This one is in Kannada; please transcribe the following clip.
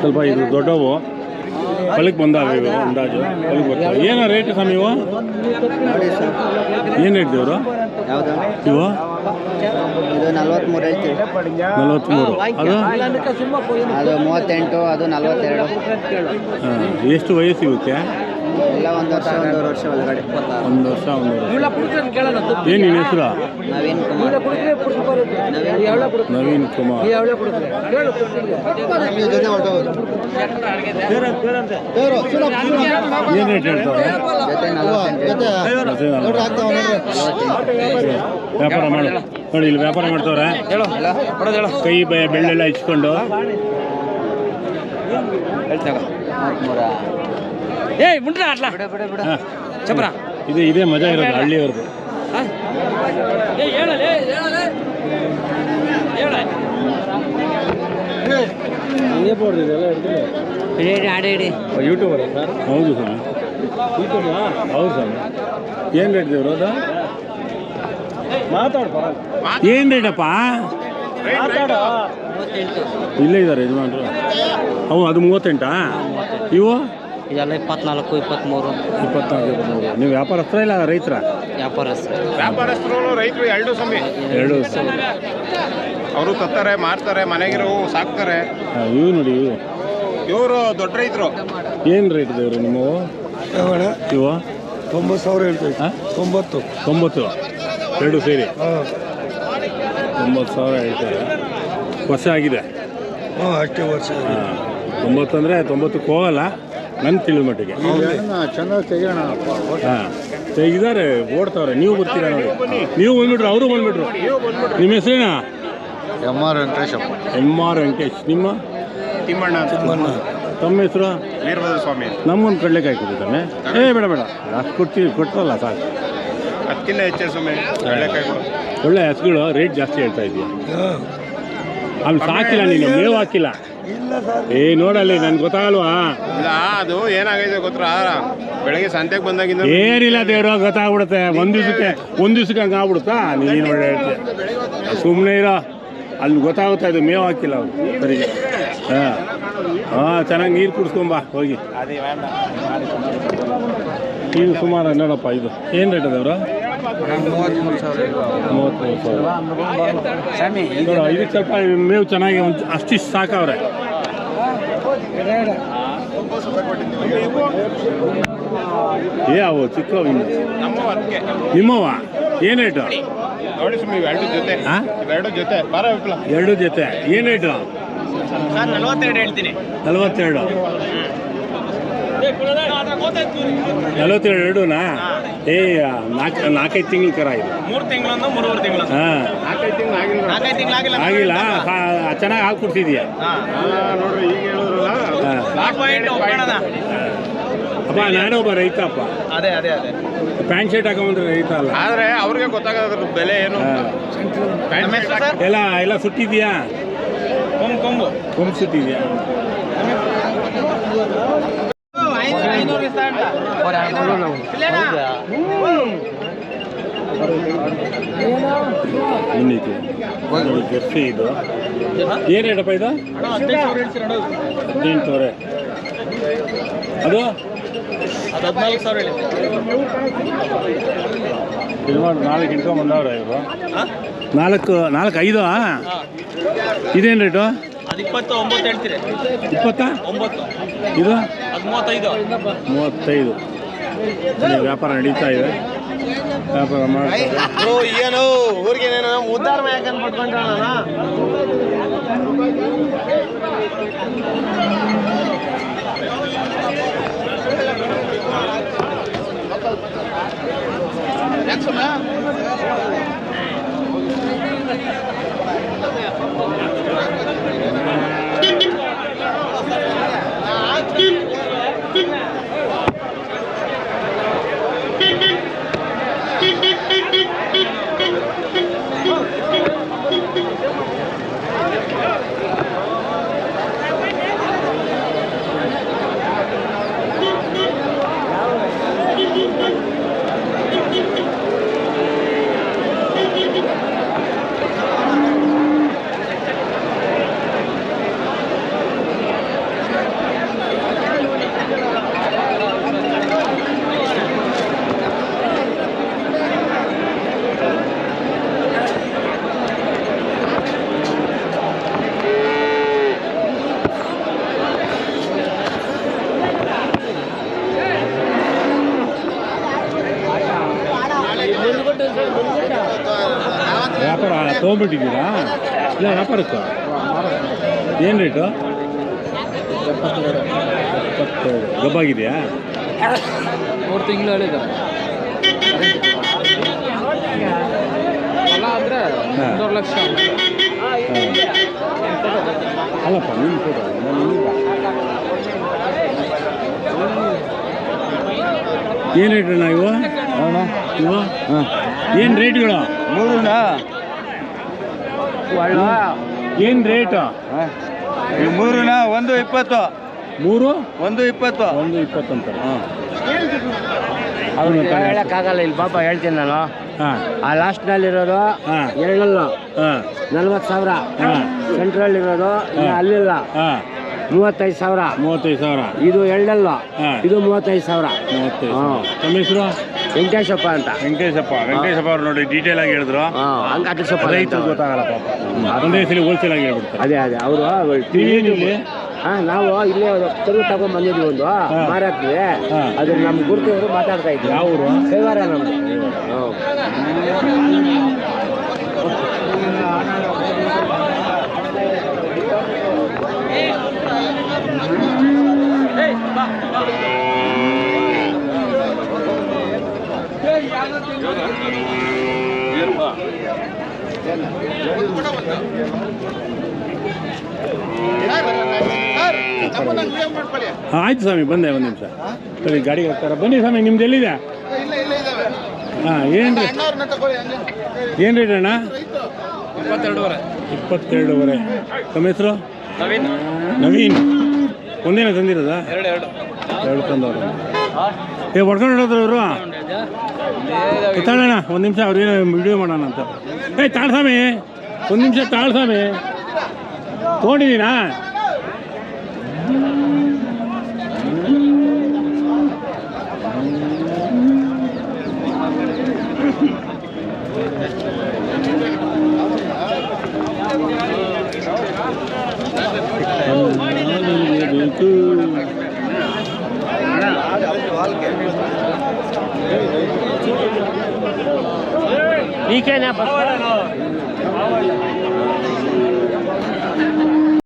ಸ್ವಲ್ಪ ಇದು ದೊಡ್ಡವು. ಹೊಲಕ್ಕೆ ಬಂದಾಗ ಇವು ಅಂದಾಜು. ಹೊಲಕ್ಕೆ ಬರ್ತಾವೆ ಏನೋ ರೇಟ್ ಸ್ವಾಮಿ ಇವು? ಏನು ರೇಟ್ ದೇವರು ಯಾವುದು ಇವು ಹೇಳ್ತೀವಿ. ನಲವತ್ತ್ಮೂರು ಅದು? ಅದು ಮೂವತ್ತೆಂಟು ಅದು ನಲ್ವತ್ತೆರಡು. ಎಷ್ಟು ವಯಸ್ಸು ಇವಕ್ಕೆ ಎಲ್ಲ ಒಂದು ವರ್ಷ ಒಂದೂವರೆ ವರ್ಷ ಒಳಗಡೆ. ಒಂದು ವರ್ಷ ಒಂದು ವರ್ಷ. ಏನು ನಿನ್ನ ಹೆಸರು? ನವೀನ್ ಕುಮಾರ್. ನವೀನ್ ಕುಮಾರ್. ಏನು ರೇಟ್ ಹೇಳ್ತಾರೆ ವ್ಯಾಪಾರ ಮಾಡು. ನೋಡಿ ಇಲ್ಲಿ ವ್ಯಾಪಾರ ಮಾಡ್ತವ್ರೆ. ಕೈ ಬೆಳ್ಳೆಲ್ಲ ಹಚ್ಕೊಂಡು ಮೂವತ್ತ್ಮೂರಾ ಬಿಡು ಬಿಡು ಹಾ. ಚಪ್ರ. ಇದು ಇದೇ ಮಜಾ ಇರೋದು ಹಳ್ಳಿಯವ್ರದ್ದು. ಯೂಟ್ಯೂಬರ್ ಹೌದು ಸ್ವಾಮಿ. ಹೌದು ಸ್ವಾಮಿ. ಏನು ರೇಟ್ ದೇವ್ರು ಅದು? ಏನು ರೇಟಪ್ಪ ಇಲ್ಲೇ ಇದ್ದಾರೆ ಯಜಮಾನ್ರು. ಅವು ಅದು ಮೂವತ್ತೆಂಟಾ? ಇವು? ಇದೆಲ್ಲ ಇಪ್ಪತ್ನಾಲ್ಕು ಇಪ್ಪತ್ತ್ಮೂರು ಇಪ್ಪತ್ನಾಲ್ಕು ಇಪ್ಪತ್ಮೂರು. ನೀವು ವ್ಯಾಪಾರಸ್ಥರ ಇಲ್ಲ ರೈತರ? ವ್ಯಾಪಾರಸ್ಥರು ವ್ಯಾಪಾರಸ್ಥರು ರೈತರು ಎರಡು ಸಮಯ ಎರಡು ಅವರು ತತ್ತಾರೆ ಮಾರ್ತಾರೆ ಮನೆಗಿರೋ ಸಾಕ್ತಾರೆ. ಹಾಂ ಇವು ನೋಡಿ ಇವು. ಇವರು ದೊಡ್ಡ ರೈತರು. ಏನು ರೇಟ್ ದೇವ್ರು ನಿಮ್ಮವು? ಇವು? ತೊಂಬತ್ತು ಸಾವಿರ ಹೇಳ್ತೀವಿ. ತೊಂಬತ್ತು. ತೊಂಬತ್ತು. ಎರಡು ಸೇರಿ? ಹಾಂ. ತೊಂಬತ್ತು ಸಾವಿರ ಹೇಳ್ತಾರೆ? ವರ್ಷ ಆಗಿದೆ? ಹಾಂ ಅಷ್ಟೇ ವರ್ಷ ತೊಂಬತ್ತಂದರೆ ತೊಂಬತ್ತಕ್ಕೆ ಹೋಗಲ್ಲ. ನನ್ನ ತಿಳಿದ ಮಟ್ಟಿಗೆ ಚೆನ್ನಾಗಿ ತೆಗೋಣ ಹಾಂ. ತೆಗಿದಾರೆ ಓಡ್ತಾವ್ರೆ. ನೀವು ಬರ್ತೀರಾ ನೋಡಿ. ನೀವು ಬಂದ್ಬಿಟ್ರು ಅವರು ಬಂದ್ಬಿಟ್ರು. ನಿಮ್ಮ ಹೆಸರೇನಾ? M R Venkateshappa M R Venkatesh. ನಿಮ್ಮ? ತಿಮ್ಮಣ್ಣ. ತಮ್ಮ ಹೆಸರು? ವೀರಭದ್ರ ಸ್ವಾಮಿ. ನಮ್ಮೊಂದು ಕಡಲೆಕಾಯಿ ಕೊಟ್ಟಿದ್ದಾನೆ ಏ ಬೇಡ ಬೇಡ. ಅಷ್ಟು ಕೊಡ್ತೀವಿ ಕೊಟ್ಟರಲ್ಲ ಸಾಕು. ಅದಕ್ಕಿಂತ ಹೆಚ್ಚು ಸಮಯ ಕಡಲೆಕಾಯಿಗಳು ಒಳ್ಳೆ ಹಸುಗಳು ರೇಟ್ ಜಾಸ್ತಿ ಹೇಳ್ತಾ ಇದೆಯಾ. ಅಲ್ಲಿ ಸಾಕಿಲ್ಲ ನೀನು ಮೇವು ಹಾಕಿಲ್ಲ. ಏ ನೋಡಲ್ಲಿ ನನ್ಗೆ ಗೊತ್ತಾಗಲ್ವಾ? ಇಲ್ಲ ಅದು ಏನಾಗೈತೆ ಗೊತ್ತಾ? ಬೆಳಗ್ಗೆ ಸಂತೆಗೆ ಬಂದಾಗಿಂದ ಏನಿಲ್ಲ ದೇವ್ರ ಗೊತ್ತಾಗ್ಬಿಡುತ್ತೆ. ಒಂದ್ ದಿವ್ಸಕ್ಕೆ ಒಂದ್ ದಿವಸಕ್ಕೆ ಹಂಗೆ ಆಗ್ಬಿಡುತ್ತಾ? ನೀನು ಒಳ್ಳೆ ಹೇಳ್ತೀಯ? ಸುಮ್ಮನೆ ಇರೋ ಅಲ್ಲಿ ಗೊತ್ತಾಗುತ್ತೆ ಅದು ಮೇವು ಹಾಕಿಲ್ಲ ಅವ್ರು. ಸರಿ. ಹಾಂ. ಹಾಂ ಚೆನ್ನಾಗಿ ನೀರು ಕುಡ್ಸ್ಕೊಂಬಾ ಹೋಗಿ. ಇದು ಸುಮಾರು ನೋಡಪ್ಪ ಇದು. ಏನು ರೇಟ್ ಅದೇವ್ರು ಮೂವತ್ತ್ಮೂರು ಸಾವಿರ. ಇದಕ್ಕೆ ಸ್ವಲ್ಪ ಮೇವು ಚೆನ್ನಾಗಿ ಒಂದು ಅಷ್ಟಿಷ್ಟು ಸಾಕವ್ರೆ ಏ ಅವು ಚಿಕ್ಕವು ನಿಮ್ಮವ ಏನು ರೇಟು ನೋಡಿ ಸುಮ್ಮನೆ ಎರಡು ಜೊತೆ. ಎರಡು ಜೊತೆ. ಬಾರ ಎರಡು ಜೊತೆ. ಏನ್ ರೇಟು ಸರ್ ನಲ್ವತ್ತೆರಡು ಹೇಳ್ತೀನಿ. ನಲವತ್ತೆರಡು. ನಲವತ್ತೆರಡು ಎರಡುನಾ? ಏ ನಾಲ್ಕು ನಾಲ್ಕೈದು ತಿಂಗಳ ಕರ ಇದು. ಮೂರು ತಿಂಗಳೊಂದು ಮೂರುವರೆ ತಿಂಗಳು ಹಾಂ. ನಾಲ್ಕೈದು ತಿಂಗಳು ಆಗಿಲ್ಲ ನಾಲ್ಕೈದು ತಿಂಗಳಾಗಿಲ್ಲ ಆಗಿಲ್ಲ ಚೆನ್ನಾಗಿ ಹಾಲು ಕೊಡ್ತಿದ್ಯಾ ನೋಡ್ರಿ ಈಗ ಹೇಳಿದ್ರಲ್ಲ. ಹಾಂ. ನಾಲ್ಕು ಪಾಯಿಂಟ್ ಒಪ್ಕೊಳ್ಳೋಣ ಅಪ್ಪ ನಾನೇ ಒಬ್ಬ ರೈತ ಅಪ್ಪ. ಅದೇ ಅದೇ ಅದೇ. ಪ್ಯಾಂಟ್ ಶರ್ಟ್ ಹಾಕೊಂಡ್ರೆ ರೈತ ಅಲ್ಲ. ಆದ್ರೆ ಅವ್ರಿಗೆ ಗೊತ್ತಾಗೋದ್ರ ಬೆಲೆ ಏನು ನಮ್ಮ ಹೆಸರು ಸರ್? ಎಲ್ಲ ಎಲ್ಲ ಸುಟ್ಟಿದ್ಯಾ? ಕೊಂಬು ಕೊಂಬು. ಕೊಂಬು ಸುಟ್ಟಿದ್ಯಾ? ನೋಡಿ ಜರ್ಸಿ ಇದು ಏನು ರೇಟಪ್ಪ ಇದು ಹದಿನೆಂಟುವರೆ ಅದು ಅದು ಹದಿನಾಲ್ಕು ಸಾವಿರ ಹೇಳಿ ಇದು ಮಾಡಿ ನಾಲ್ಕು ಇಟ್ಕೊಂಡ್ ಬಂದವ್ರೆ ಇವರು ನಾಲ್ಕು ನಾಲ್ಕು ಐದು? ಇದೇನು ರೇಟು ಇಪ್ಪತ್ತು ಒಂಬತ್ತು ಹೇಳ್ತೀರಿ. ಇಪ್ಪತ್ತಾ? ಒಂಬತ್ತು. ಇದು? ಅದು ಮೂವತ್ತೈದು. ಮೂವತ್ತೈದು. ಇಲ್ಲಿ ವ್ಯಾಪಾರ ನಡೀತಾ ಇದೆ. ವ್ಯಾಪಾರ ಮಾಡ್ತಾರೆ. ಏನು? ಊರಿಗೆ ಉದ್ದಾರ ಯಾಕಂತ ತೊಗೊಂಬಿಟ್ಟಿದ್ದೀರಾ ಇಲ್ಲ ವ್ಯಾಪಾರಕ್ಕೆ? ಏನು ರೇಟು ಎಪ್ಪತ್ತೇಳು. ಗಬ್ಬಾಗಿದೆಯಾ? ಮೂರು ತಿಂಗಳು ಹೇಳಿದ್ದಾರೆ ಹೊಲ ಅಂದರೆ. ಒಂದೂವರೆ ಲಕ್ಷ. ಅಲ್ಲಪ್ಪ ನಿಮ್ಮ ಫೋಟೋ ಏನು ರೇಟ್ ಅಣ್ಣ ಇವು? ಹಾಂ. ಏನು ರೇಟ್ಗಳು ಮೂರುನ ಏನು ರೇಟ್? ಮೂರು ಮೂರುನ ಒಂದು ಇಪ್ಪತ್ತು. ಮೂರು? ಒಂದು ಇಪ್ಪತ್ತು. ಒಂದು ಇಪ್ಪತ್ತು ಅಂತ ಹೇಳಕ್ಕಾಗಲ್ಲ ಇಲ್ಲಿ ಪಾಪ ಹೇಳ್ತೀನಿ ನಾನು. ಹಾಂ. ಆ ಲಾಸ್ಟ್ನಲ್ಲಿರೋದು ಇರೋದು ಎರಡಲ್ಲ. ಹಾಂ. ನಲ್ವತ್ತು ಸಾವಿರ. ಹಾಂ. ಸೆಂಟ್ರಲ್ ಇರೋದು ಅಲ್ಲಿಲ್ಲ. ಹಾಂ. ಮೂವತ್ತೈದು ಸಾವಿರ. ಮೂವತ್ತೈದು ಸಾವಿರ. ಇದು ಎರಡಲ್ಲ. ಇದು ಮೂವತ್ತೈದು ಸಾವಿರ. ಮೂವತ್ತೈದು ಹಾಂ. ತಮ್ಮ ಹೆಸರು? ವೆಂಕಟೇಶಪ್ಪ ಅಂತ. ವೆಂಕಟೇಶಪ್ಪ ವೆಂಕಟೇಶಪ್ಪ ಅವ್ರು ನೋಡಿ ಡೀಟೇಲ್ ಆಗಿ ಹೇಳಿದ್ರು. ಹಾಂ ಹಂಗೆ ಗೊತ್ತಾಗಲ್ಲ ಪಾಪ. ಒಂದೇ ಸಲ ಹೋಲ್ಸೇಲ್ ಆಗಿ ಹೇಳ್ಬಿಡ್ತಾರೆ. ಅದೇ ಅದೇ ಅವರು ನೀವೇನಿಲ್ಲಿ ಹಾ ನಾವು ಇಲ್ಲೇ ತೆರು ತಗೊಂಡ್ ಬಂದಿದ್ವಿ ಒಂದು ಮಾರಾಕ್ವಿ ಹಾ. ಅದ್ರ ನಮ್ ಗುರುತಿಯವರು ಮಾತಾಡ್ತಾ ಇದ್ವಿ ಯಾವ ಊರು? ಕೈವಾರ ನಮ್ದು ಹಾಂ ಆಯ್ತು ಸ್ವಾಮಿ ಬಂದೆ ಒಂದು ನಿಮಿಷ. ಸರಿ ಗಾಡಿ ಹಾಕ್ತಾರ ಬನ್ನಿ ಸ್ವಾಮಿ ನಿಮ್ದು ಎಲ್ಲಿದೆ? ಹಾಂ ಏನು ರೀ? ಏನು ರೇಟ್ ಅಣ್ಣ? ಇಪ್ಪತ್ತೆರಡುವರೆ. ಇಪ್ಪತ್ತೆರಡುವರೆ. ತಮ್ಮ ಹೆಸರು? ನವೀನ್. ನವೀನ್. ಒಂದೇನ ತಂದಿರೋದಾ? ಎರಡು ಎರಡು. ಎರಡು ತಂದವ್ರು. ಏ ಹೊಡ್ಕೊಂಡು ಹಿಡಿದ್ರು ಇವರು ತಾಳಣ್ಣ, ಒಂದು ನಿಮಿಷ ಅವ್ರಿಗೆ ವಿಡಿಯೋ ಮಾಡೋಣ ಅಂತ. ಏ ತಾಳ್ಸಾಮಿ ಒಂದು ನಿಮಿಷ ತಾಳ್ಸಾಮಿ ತೊಗೊಂಡಿದ್ದೀನಾ? ಈಗೇನೆ